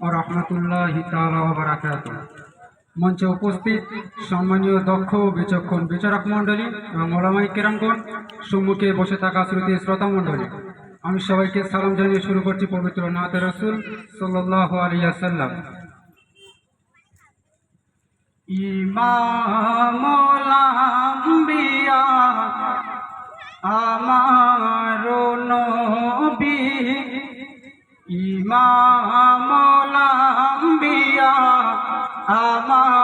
ও রহমতুল্লাহ মঞ্চে উপস্থিত সম্মানীয় দক্ষ বিচক্ষণ বিচারক মণ্ডলী এবং ওলামাই কেরামগণ, সম্মুখে বসে থাকা শ্রুতি শ্রোতা মণ্ডলী, আমি সবাইকে সালাম জানিয়ে শুরু করছি পবিত্র নাতে রসুল সাল্লাহ আলিয়াসাল্লাম আমার ইমামলাম্বিয়া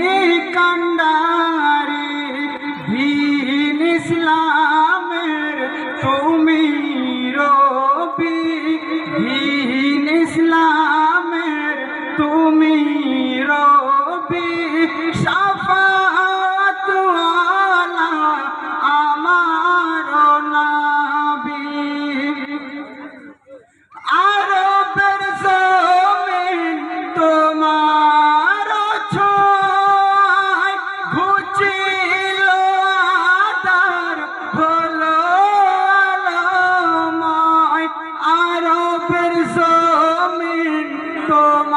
তুমি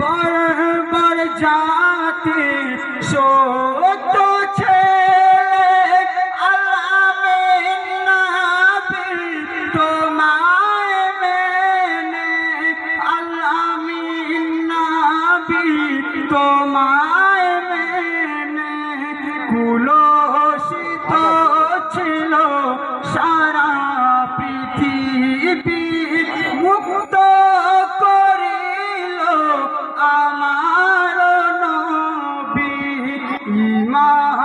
বর্বর জাতি সত্য ছে আলামিন নবী তোমায় মেনে আলামিন নবী তোমায় ইমামুলাম্বিয়া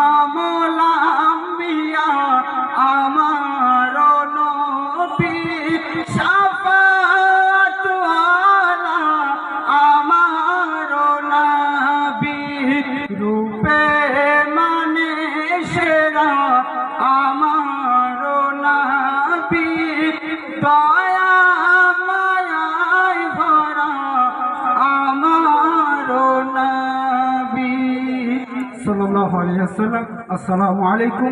নবী সাল্লাল্লাহু আলাইহি ওয়াসাল্লাম আসসালামু আলাইকুম